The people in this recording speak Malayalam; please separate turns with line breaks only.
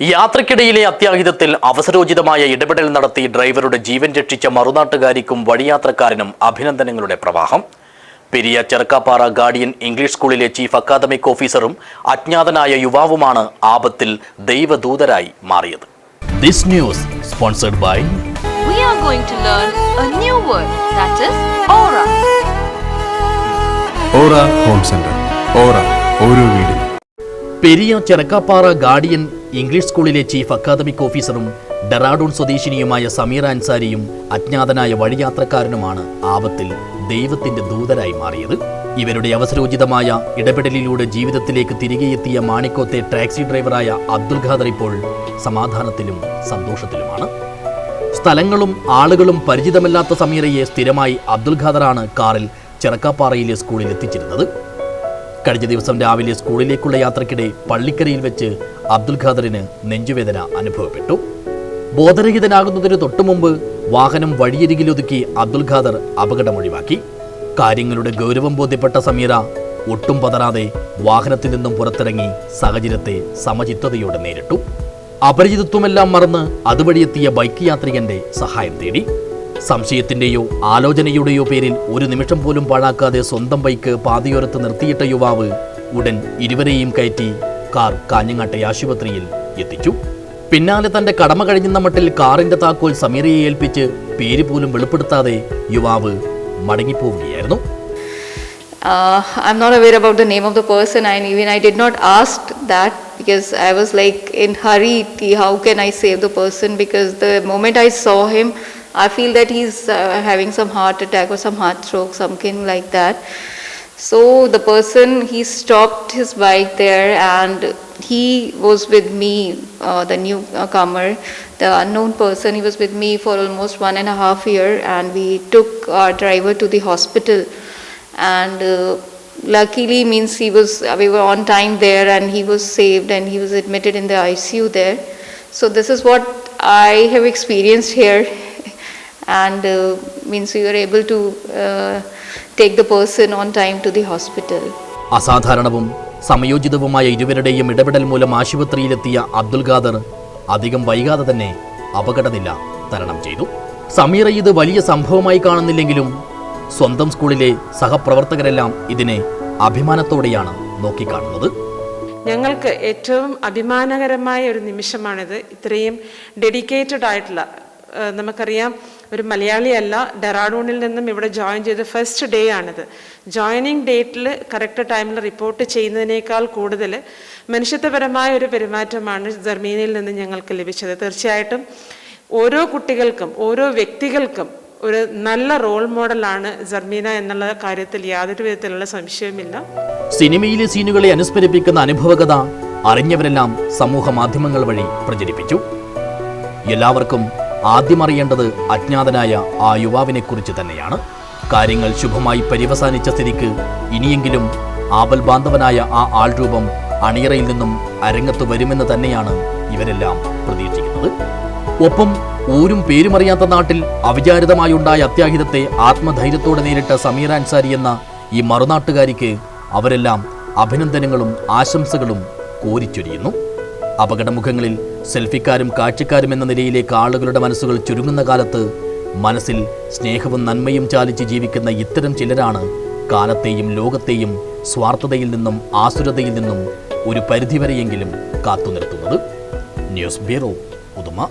യാത്രക്കിടയിലെ അത്യാഹിതത്തിൽ അവസരോചിതമായ ഇടപെടൽ നടത്തി ഡ്രൈവറുടെ ജീവൻ രക്ഷിച്ച മറുനാട്ടുകാരിക്കും വഴിയാത്രക്കാരനും അഭിനന്ദനങ്ങളുടെ പ്രവാഹം പെരിയ ചെറുക്കാപ്പാറ ഗാർഡിയൻ ഇംഗ്ലീഷ് സ്കൂളിലെ ചീഫ് അക്കാദമിക് ഓഫീസറും അജ്ഞാതനായ യുവാവുമാണ് ആപത്തിൽ ദൈവദൂതരായി മാറിയത് this news sponsored by
we are going to learn a new word that is aura.
Aura Home Center. Aura ഓരോ വീടും
പെരിയ ചെറുക്കാപ്പാറ ഗാർഡിയൻ ഇംഗ്ലീഷ് സ്കൂളിലെ ചീഫ് അക്കാദമിക് ഓഫീസറും ഡെറാഡൂൺ സ്വദേശിനിയുമായ സമീർ അൻസാരിയും അജ്ഞാതനായ വഴിയാത്രക്കാരനുമാണ് ആപത്തിൽ ദൈവത്തിന്റെ ദൂതരായി മാറിയത്. ഇവരുടെ അവസരോചിതമായ ഇടപെടലിലൂടെ ജീവിതത്തിലേക്ക് തിരികെ എത്തിയ മാണിക്കോത്തെ ടാക്സി ഡ്രൈവറായ അബ്ദുൽ ഖാദർ ഇപ്പോൾ സമാധാനത്തിലും സന്തോഷത്തിലുമാണ്. സ്ഥലങ്ങളും ആളുകളും പരിചിതമല്ലാത്ത സമീറയെ സ്ഥിരമായി അബ്ദുൽ ഖാദറാണ് കാറിൽ ചെറക്കാപ്പാറയിലെ സ്കൂളിൽ എത്തിച്ചിരുന്നത്. കഴിഞ്ഞ ദിവസം രാവിലെ സ്കൂളിലേക്കുള്ള യാത്രക്കിടെ പള്ളിക്കരയിൽ വെച്ച് അബ്ദുൽ ഖാദറിന് നെഞ്ചുവേദന അനുഭവപ്പെട്ടു. ബോധരഹിതനാകുന്നതിന് തൊട്ടുമുമ്പ് വാഹനം വഴിയരികിലൊതുക്കി അബ്ദുൽ ഖാദർ അപകടമൊഴിവാക്കി. കാര്യങ്ങളുടെ ഗൗരവം ബോധ്യപ്പെട്ട സമീറ ഒട്ടും പതറാതെ വാഹനത്തിൽ നിന്നും പുറത്തിറങ്ങി സാഹചര്യത്തെ സമചിത്തതയോടെ നേരിട്ടു. അപരിചിതത്വമെല്ലാം മറന്ന് അതുവഴിയെത്തിയ ബൈക്ക് യാത്രികന്റെ സഹായം തേടി. സംശയത്തിന്റെയോ ആലോചനയുടെയോ പേരിൽ ഒരു നിമിഷം പോലും പാഴാക്കാതെ സ്വന്തം ബൈക്ക് പാതയോരത്ത് നിർത്തിയിട്ട യുവാവ് ഉടൻ ഇരുവരെയും കയറ്റി കാർ കാഞ്ഞങ്ങാട്ടെ ആശുപത്രിയിൽ എത്തിച്ചു പിന്നാലെ തന്റെ കടമ കഴിഞ്ഞെന്ന മട്ടിൽ കാറിന്റെ താക്കോൽ സമീറയെ ഏൽപ്പിച്ച് പേര് പോലും വെളിപ്പെടുത്താതെ യുവാവ് മടങ്ങിപ്പോവുകയായിരുന്നു
Uh, I'm not aware about the name of the person, and even I did not ask that because I was like in hurry. How can I save the person? Because the moment I saw him, I feel that he's uh, having some heart attack or some heart stroke, something like that. So the person he stopped his bike there, and he was with me, uh, the newcomer, the unknown person. He was with me for almost one and a half year, and we took our driver to the hospital and uh, luckily means he was we were on time there and he was saved and he was admitted in the ICU there so this is what I have experienced here and uh, means we were able to uh, take the person on time to the hospital.
അസാധാരണവും സമയോചിതവുമായ ഇരുവരുടെയും ഇടപെടൽ മൂലം ആശുപത്രിയിലെത്തിയ അബ്ദുൽ ഖാദർ അധികം വൈകാതെ തന്നെ അപകടനില തരണം ചെയ്തു. സമീറ ഇത് വലിയ സംഭവമായി കാണുന്നില്ലെങ്കിലും സ്വന്തം സ്കൂളിലെ സഹപ്രവർത്തകരെല്ലാം ഇതിനെ അഭിമാനത്തോടെയാണ് നോക്കിക്കാണുന്നത്.
ഞങ്ങൾക്ക് ഏറ്റവും അഭിമാനകരമായ ഒരു നിമിഷമാണിത്. ഇത്രയും ഡെഡിക്കേറ്റഡ് ആയിട്ടുള്ള നമുക്കറിയാം ഒരു മലയാളിയല്ല ഡെറാഡൂണിൽ നിന്നും ഇവിടെ ജോയിൻ ചെയ്ത ഫസ്റ്റ് ഡേ ആണിത്. ജോയിനിങ് ഡേറ്റിൽ കറക്റ്റ് ടൈമിൽ റിപ്പോർട്ട് ചെയ്യുന്നതിനേക്കാൾ കൂടുതൽ മനുഷ്യത്വപരമായ ഒരു പെരുമാറ്റമാണ് ജർമ്മനിയിൽ നിന്ന് ഞങ്ങൾക്ക് ലഭിച്ചത്. തീർച്ചയായിട്ടും ഓരോ കുട്ടികൾക്കും ഓരോ വ്യക്തികൾക്കും ഒരു നല്ല റോൾ മോഡലാണ് ജർമീന എന്നുള്ള കാര്യത്തിൽ യാതൊരു വിധത്തിലുള്ള സംശയവുമില്ല.
സിനിമയിലെ സീനുകളെ അനുസ്മരിപ്പിക്കുന്ന അനുഭവകഥ അറിഞ്ഞവരെല്ലാം സമൂഹ മാധ്യമങ്ങൾ വഴി പ്രചരിപ്പിച്ചു. എല്ലാവർക്കും ആദ്യം അറിയേണ്ടത് അജ്ഞാതനായ ആ യുവാവിനെ കുറിച്ച് തന്നെയാണ്. കാര്യങ്ങൾ ശുഭമായി പര്യവസാനിച്ച സ്ഥിതിക്ക് ഇനിയെങ്കിലും ആപൽ ബാന്ധവനായ ആ ആൾ രൂപം അണിയറയിൽ നിന്നും അരങ്ങത്ത് വരുമെന്ന് തന്നെയാണ് ഇവരെല്ലാം പ്രതീക്ഷിക്കുന്നത്. ഒപ്പം ഊരും പേരുമറിയാത്ത നാട്ടിൽ അവിചാരിതമായുണ്ടായ അത്യാഹിതത്തെ ആത്മധൈര്യത്തോടെ നേരിട്ട സമീർ അൻസാരി എന്ന ഈ മറുനാട്ടുകാരിക്ക് അവരെല്ലാം അഭിനന്ദനങ്ങളും ആശംസകളും കോരിച്ചൊരിയുന്നു. അപകടമുഖങ്ങളിൽ സെൽഫിക്കാരും കാഴ്ചക്കാരും എന്ന നിലയിലേക്ക് ആളുകളുടെ മനസ്സുകൾ ചുരുങ്ങുന്ന കാലത്ത് മനസ്സിൽ സ്നേഹവും നന്മയും ചാലിച്ച് ജീവിക്കുന്ന ഇത്തരം ചിലരാണ് കാലത്തെയും ലോകത്തെയും സ്വാർത്ഥതയിൽ നിന്നും ആസുരതയിൽ നിന്നും ഒരു പരിധിവരെയെങ്കിലും കാത്തുനിർത്തുന്നത്. News bureau Uduma.